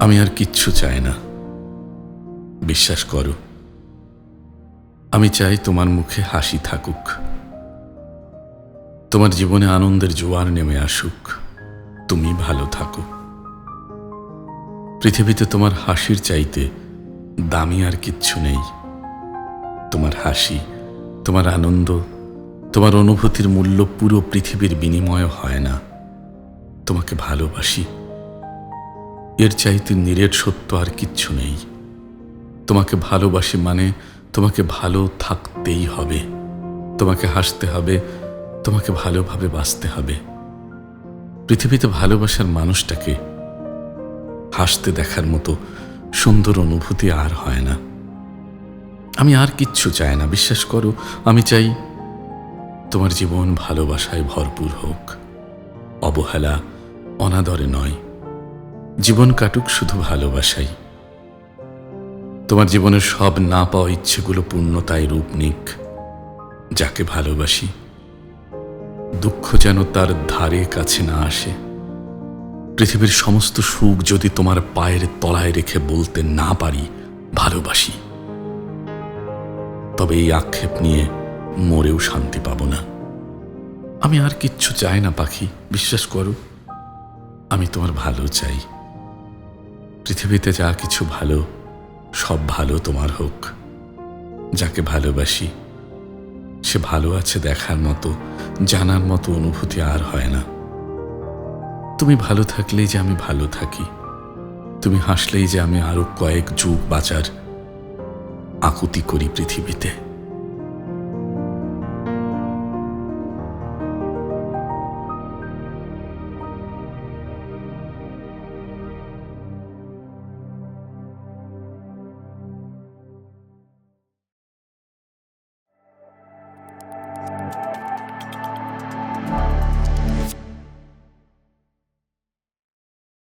আমি আর কিচ্ছু চাই না। বিশ্বাস করো, আমি চাই তোমার মুখে হাসি থাকুক। তোমার জীবনে আনন্দের জোয়ার নেমে আসুক। তুমি ভালো থাকো। পৃথিবীতে তোমার হাসির চাইতে দামি আর কিচ্ছু নেই। তোমার হাসি, তোমার আনন্দ, তোমার অনুভূতির মূল্য পুরো পৃথিবীর বিনিময় হয় না। তোমাকে ভালোবাসি। এর চাইতে নিরেট সত্য আর কিচ্ছু নেই। তোমাকে ভালোবাসি মানে তোমাকে ভালো থাকতেই হবে। তোমাকে হাসতে হবে, তোমাকে ভালোভাবে বাঁচতে হবে। পৃথিবীতে ভালোবাসার মানুষটাকে হাসতে দেখার মতো সুন্দর অনুভূতি আর হয় না। আমি আর কিচ্ছু চাই না, বিশ্বাস করো, আমি চাই তোমার জীবন ভালোবাসায় ভরপুর হোক। অবহেলা অনাদরে নয়। জীবন কাটুক শুধু ভালোবাসাই। তোমার জীবনের সব না পাওয়া ইচ্ছেগুলো পূর্ণতায় রূপ নিক। যাকে ভালোবাসি, দুঃখ যেন তার ধারে কাছে না আসে। পৃথিবীর সমস্ত সুখ যদি তোমার পায়ের তলায় রেখে বলতে না পারি, ভালোবাসি। তবে এই আক্ষেপ নিয়ে মরেও শান্তি পাব না। আমি আর কিচ্ছু চাই না, পাখি, বিশ্বাস করো। আমি তোমার ভালো চাই। পৃথিবীতে যা কিছু ভালো, সব ভালো তোমার হোক। যাকে ভালোবাসি, সে ভালো আছে দেখার মতো, জানার মতো অনুভূতি আর হয় না। তুমি ভালো থাকলেই যে আমি ভালো থাকি, তুমি হাসলেই যে আমি আরও কয়েক যুগ বাঁচার আকুতি করি পৃথিবীতে।